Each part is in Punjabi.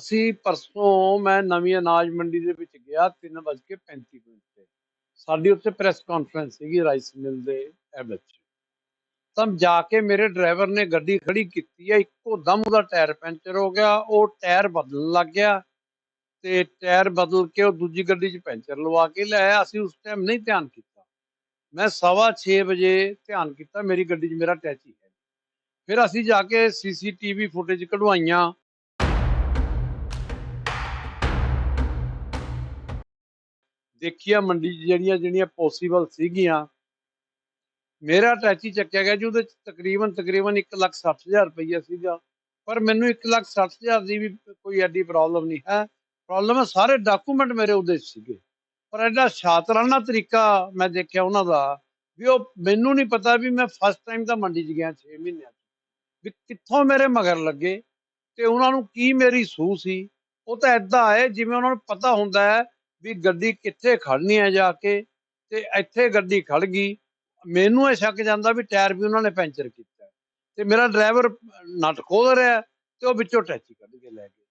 ਅਸੀਂ ਪਰਸੋਂ ਮੈਂ ਨਵੀਂ ਅਨਾਜ ਮੰਡੀ ਦੇ ਵਿੱਚ ਗਿਆ 3:35 ਮਿੰਟ ਤੇ। ਸਾਡੀ ਉੱਥੇ ਪ੍ਰੈਸ ਕਾਨਫਰੰਸ ਸੀਗੀ ਰਾਈਸ ਮਿਲ ਦੇ, ਇਹ ਵਿੱਚ। ਤਾਂ ਜਾ ਕੇ ਮੇਰੇ ਡਰਾਈਵਰ ਨੇ ਗੱਡੀ ਖੜੀ ਕੀਤੀ ਹੈ, ਇੱਕੋ ਦਮ ਉਹਦਾ ਟਾਇਰ ਪੈਂਚਰ ਹੋ ਗਿਆ, ਉਹ ਟਾਇਰ ਬਦਲਣ ਲੱਗ ਗਿਆ ਤੇ ਟਾਇਰ ਬਦਲ ਕੇ ਉਹ ਦੂਜੀ ਗੱਡੀ 'ਚ ਪੈਂਚਰ ਲਵਾ ਕੇ ਲਿਆਇਆ ਅਸੀਂ ਉਸ ਟਾਈਮ ਨਹੀਂ ਧਿਆਨ ਕੀਤਾ। ਮੈਂ ਸਵਾ ਛੇ ਵਜੇ ਧਿਆਨ ਕੀਤਾ, ਮੇਰੀ ਗੱਡੀ 'ਚ ਮੇਰਾ ਟੈਚੀ ਹੈ। ਫਿਰ ਅਸੀਂ ਜਾ ਕੇ ਸੀਸੀਟੀਵੀ ਫੁਟੇਜ ਕਢਵਾਈਆਂ। ਦੇਖੀਆਂ ਮੰਡੀ 'ਚ ਜਿਹੜੀਆਂ ਜਿਹੜੀਆਂ ਪੋਸੀਬਲ ਸੀਗੀਆਂ। ਮੇਰਾ ਟੈਚੀ ਚੱਕਿਆ ਗਿਆ ਜੀ, ਉਹਦੇ 'ਚ ਤਕਰੀਬਨ ਤਕਰੀਬਨ 160000 ਰੁਪਈਆ ਸੀਗਾ। ਪਰ ਮੈਨੂੰ 160000 ਦੀ ਵੀ ਕੋਈ ਐਡੀ ਪ੍ਰੋਬਲਮ ਨਹੀਂ ਹੈ। ਪ੍ਰੋਬਲਮ ਹੈ ਸਾਰੇ ਡਾਕੂਮੈਂਟ ਮੇਰੇ ਉਹਦੇ ਸੀਗੇ। ਪਰ ਐਡਾ ਸ਼ਾਤਰਾਨਾ ਤਰੀਕਾ ਮੈਂ ਦੇਖਿਆ ਉਹਨਾਂ ਦਾ ਵੀ ਉਹ ਮੈਨੂੰ ਨਹੀਂ ਪਤਾ ਵੀ ਮੈਂ ਫਸਟ ਟਾਈਮ ਤਾਂ ਮੰਡੀ 'ਚ ਗਿਆ 6 ਮਹੀਨਿਆਂ 'ਚ। ਵੀ ਕਿੱਥੋਂ ਮੇਰੇ ਮਗਰ ਲੱਗੇ ਤੇ ਉਹਨਾਂ ਨੂੰ ਕੀ ਮੇਰੀ ਸੂਹ ਸੀ। ਉਹ ਤਾਂ ਐਦਾਂ ਹੈ ਜਿਵੇਂ ਉਹਨਾਂ ਨੂੰ ਪਤਾ ਹੁੰਦਾ ਹੈ ਵੀ ਗੱਡੀ ਕਿੱਥੇ ਖੜਨੀ ਹੈ ਜਾ ਕੇ ਤੇ ਇੱਥੇ ਗੱਡੀ ਖੜ ਗਈ। ਮੈਨੂੰ ਇਹ ਸ਼ੱਕ ਜਾਂਦਾ ਵੀ ਟਾਇਰ ਵੀ ਉਹਨਾਂ ਨੇ ਪੈਂਚਰ ਕੀਤਾ ਤੇ ਮੇਰਾ ਡਰਾਈਵਰ ਨਟ ਖੋਲ ਰਿਹਾ ਤੇ ਉਹ ਵਿੱਚੋਂ ਟੈਚੀ ਕੱਢ ਕੇ ਲੈ ਗਏ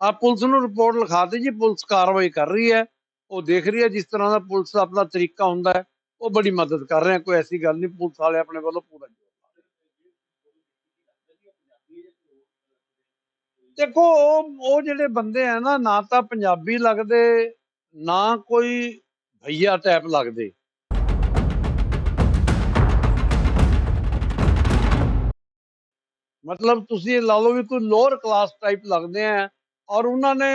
ਆ ਪੁਲਿਸ ਨੂੰ ਰਿਪੋਰਟ ਲਿਖਾਤੀ ਜੀ, ਪੁਲਿਸ ਕਾਰਵਾਈ ਕਰ ਰਹੀ ਹੈ। ਉਹ ਦੇਖ ਰਹੀ ਹੈ ਜਿਸ ਤਰ੍ਹਾਂ ਦਾ ਪੁਲਿਸ ਆਪਣਾ ਤਰੀਕਾ ਹੁੰਦਾ ਹੈ। ਉਹ ਬੜੀ ਮਦਦ ਕਰ ਰਹੇ ਆ ਕੋਈ ਐਸੀ ਗੱਲ ਨਹੀਂ, ਪੁਲਿਸ ਵਾਲੇ ਆਪਣੇ ਵੱਲੋਂ ਪੂਰਾ ਦੇਖੋ, ਉਹ ਉਹ ਜਿਹੜੇ ਬੰਦੇ ਆ ਨਾ ਨਾ ਤਾਂ ਪੰਜਾਬੀ ਲੱਗਦੇ ਨਾ ਕੋਈ ਭਈਆ ਟਾਈਪ ਲੱਗਦੇ। ਮਤਲਬ ਤੁਸੀਂ ਇਹ ਲਾ ਲਓ ਵੀ ਕੋਈ ਲੋਅਰ ਕਲਾਸ ਟਾਈਪ ਲੱਗਦੇ ਆ ਔਰ ਉਹਨਾਂ ਨੇ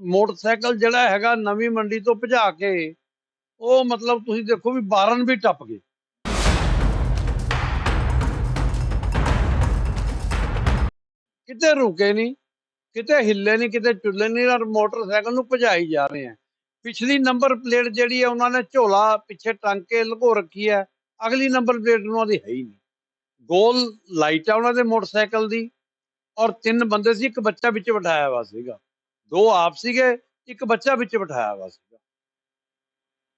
ਮੋਟਰਸਾਈਕਲ ਜਿਹੜਾ ਹੈਗਾ ਨਵੀਂ ਮੰਡੀ ਤੋਂ ਭਜਾ ਕੇ ਉਹ ਮਤਲਬ ਤੁਸੀਂ ਦੇਖੋ ਵੀ ਬਾਰਨ ਵੀ ਟੱਪ ਗਏ। ਕਿਤੇ ਰੁਕੇ ਨਹੀਂ ਕਿਤੇ ਹਿੱਲੇ ਨਹੀਂ ਕਿਤੇ ਚੁੱਲੇ ਨਹੀਂ ਔਰ ਮੋਟਰਸਾਈਕਲ ਨੂੰ ਭਜਾਈ ਜਾ ਰਹੇ ਆ। ਪਿਛਲੀ ਨੰਬਰ ਪਲੇਟ ਜਿਹੜੀ ਹੈ ਉਹਨਾਂ ਨੇ ਝੋਲਾ ਪਿੱਛੇ ਟੰਗ ਕੇ ਲੁਕੋ ਰੱਖੀ ਹੈ ਅਗਲੀ ਨੰਬਰ ਪਲੇਟ ਉਹਨਾਂ ਦੀ ਹੈ ਹੀ ਨਹੀਂ। ਗੋਲ ਲਾਈਟ ਆ ਉਹਨਾਂ ਦੇ ਮੋਟਰਸਾਈਕਲ ਦੀ ਔਰ ਤਿੰਨ ਬੰਦੇ ਸੀ, ਇੱਕ ਬੱਚਾ ਵਿੱਚ ਬਿਠਾਇਆ ਹੋਇਆ ਸੀਗਾ। ਦੋ ਆਪ ਸੀਗੇ, ਇੱਕ ਬੱਚਾ ਵਿੱਚ ਬਿਠਾਇਆ ਹੋਇਆ ਸੀਗਾ।